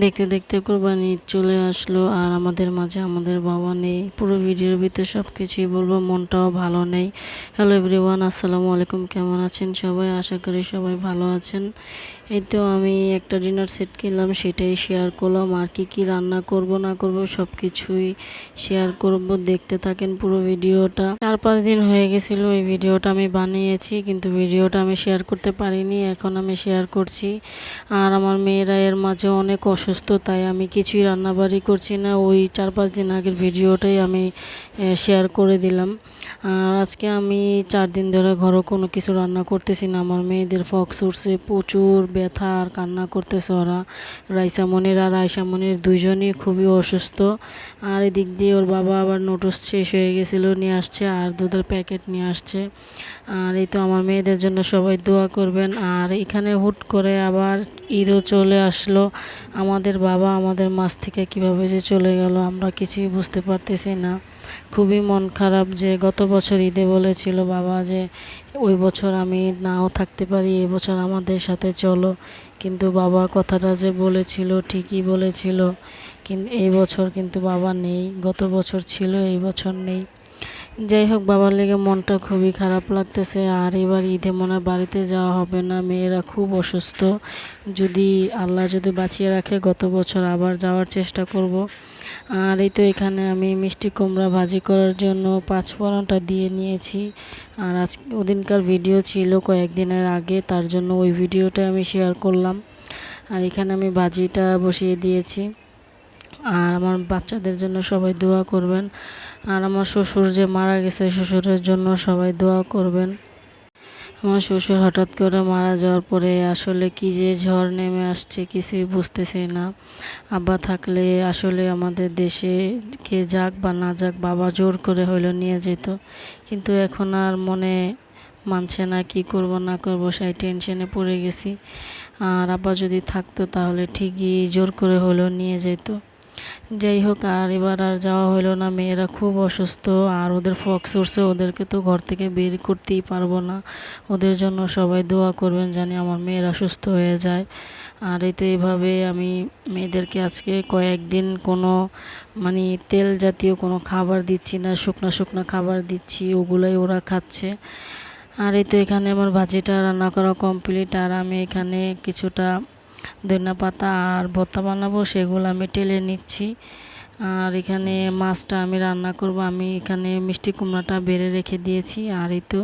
দেখতে দেখতে কোরবানি চলে আসলো, আর আমাদের মাঝে আমাদের বাবা নেই। পুরো ভিডিওর ভিতরে সব কিছুই বলব, মনটাও ভালো নেই। হ্যালো এভরিওয়ান আসসালামু আলাইকুম, কেমন আছেন সবাই? আশা করি সবাই ভালো আছেন। এই তো আমি একটা ডিনার সেট কিনলাম, সেটাই শেয়ার করলাম, আর কি কি রান্না করব, না করব সব কিছুই শেয়ার করব। দেখতে থাকেন পুরো ভিডিওটা। চার পাঁচ দিন হয়ে গেছিল, এই ভিডিওটা আমি বানিয়েছি, কিন্তু ভিডিওটা আমি শেয়ার করতে পারিনি, এখন আমি শেয়ার করছি। আর আমার মেয়েরা এর মাঝে অনেক অসুস্থ, তাই আমি কিছুই রান্নাবাড়ি করছি না। ওই চার পাঁচ দিন আগের ভিডিওটাই আমি শেয়ার করে দিলাম। আর আজকে আমি চার দিন ধরে ঘরও কোনো কিছু রান্না করতেছি না। আমার মেয়েদের ফক্স উঠছে প্রচুর ব্যথা আর কান্না করতেছে ওরা। রাইসামনির আর আয়সামনির দুজনই খুবই অসুস্থ। আর এদিক দিয়ে ওর বাবা আবার নোটস শেষ হয়ে গেছিল, নিয়ে আসছে আর দুধের প্যাকেট নিয়ে আসছে। আর এই তো আমার মেয়েদের জন্য সবাই দোয়া করবেন। আর এখানে হুট করে আবার ঈদও চলে আসলো। আমাদের বাবা আমাদের মাছ থেকে কীভাবে যে চলে গেল আমরা কিছুই বুঝতে পারতেছি না। খুবই মন খারাপ যে গত বছর ঈদে বলেছিল বাবা যে ওই বছর আমি নাও থাকতে পারি এবছর বছর আমাদের সাথে চলো। কিন্তু বাবা কথাটা যে বলেছিল ঠিকই বলেছিল। কিন্তু এই বছর কিন্তু বাবা নেই, গত বছর ছিল, এই বছর নেই। যাই হোক বাবার লেগে মনটা খুবই খারাপ লাগতেছে। আর এবার ঈদে মনে বাড়িতে যাওয়া হবে না। মেয়েরা খুব অসুস্থ। যদি আল্লাহ যদি বাঁচিয়ে রাখে, গত বছর আবার যাওয়ার চেষ্টা করব। আর এই তো এখানে আমি মিষ্টি কুমড়া ভাজি করার জন্য পাঁচ ফোড়নটা দিয়ে নিয়েছি। আর আজ, ওদিনকার ভিডিও ছিল কয়েকদিনের আগে, তার জন্য ওই ভিডিওটা আমি শেয়ার করলাম। আর এখানে আমি ভাজিটা বসিয়ে দিয়েছি। আর আমার বাচ্চাদের জন্য সবাই দোয়া করবেন। আর আমার শ্বশুর যে মারা গেছে, শ্বশুরের জন্য সবাই দোয়া করবেন। আমার শ্বশুর হঠাৎ করে মারা যাওয়ার পরে আসলে কি যে ঝড় নেমে আসছে কিছুই বুঝতেছি না। আব্বা থাকলে আসলে আমাদের দেশে কে যাক বা না যাক, বাবা জোর করে হইল নিয়ে যেত। কিন্তু এখন আর মনে মানছে না কি করব, না করব, সেই টেনশনে পড়ে গেছি। আর আব্বা যদি থাকতো তাহলে ঠিকই জোর করে হলেও নিয়ে যেত। যাই হোক, আর এবার আর যাওয়া হলো না। মেয়েরা খুব অসুস্থ, আর ওদের ফক্স উঠছে ওদেরকে তো ঘর থেকে বের করতেই পারব না। ওদের জন্য সবাই দোয়া করবেন জানি আমার মেয়েরা সুস্থ হয়ে যায়। আর এই তো এইভাবে আমি মেয়েদেরকে আজকে কয়েকদিন কোনো মানে তেল জাতীয় কোনো খাবার দিচ্ছি না, শুকনো শুকনো খাবার দিচ্ছি, ওগুলোই ওরা খাচ্ছে। আর এই তো এখানে আমার ভাজিটা রান্না করা কমপ্লিট আর আমি এখানে কিছুটা ধনিয়া পাতা আর ভর্তা বানাবো, সেগুলো আমি টেলে নিচ্ছি। আর এখানে মাছটা আমি রান্না করব। আমি এখানে মিষ্টি কুমড়াটা বেড়ে রেখে দিয়েছি। আর এই তো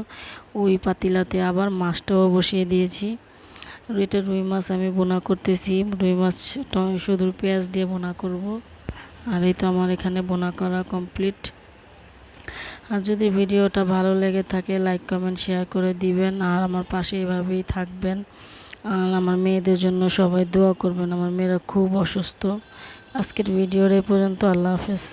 ওই পাতিলাতে আবার মাছটাও বসিয়ে দিয়েছি। এটা রুই মাছ আমি বোনা করতেছি। রুই মাছ শুধু পেঁয়াজ দিয়ে বোনা করব। আর এই তো আমার এখানে বোনা করা কমপ্লিট। আর যদি ভিডিওটা ভালো লেগে থাকে, লাইক, কমেন্ট, শেয়ার করে দিবেন। আর আমার পাশে এভাবেই থাকবেন। আর আমার মেয়েদের জন্য সবাই দোয়া করবেন, আমার মেয়েরা খুব অসুস্থ। আজকের ভিডিওর এ পর্যন্ত, আল্লাহ হাফেজ।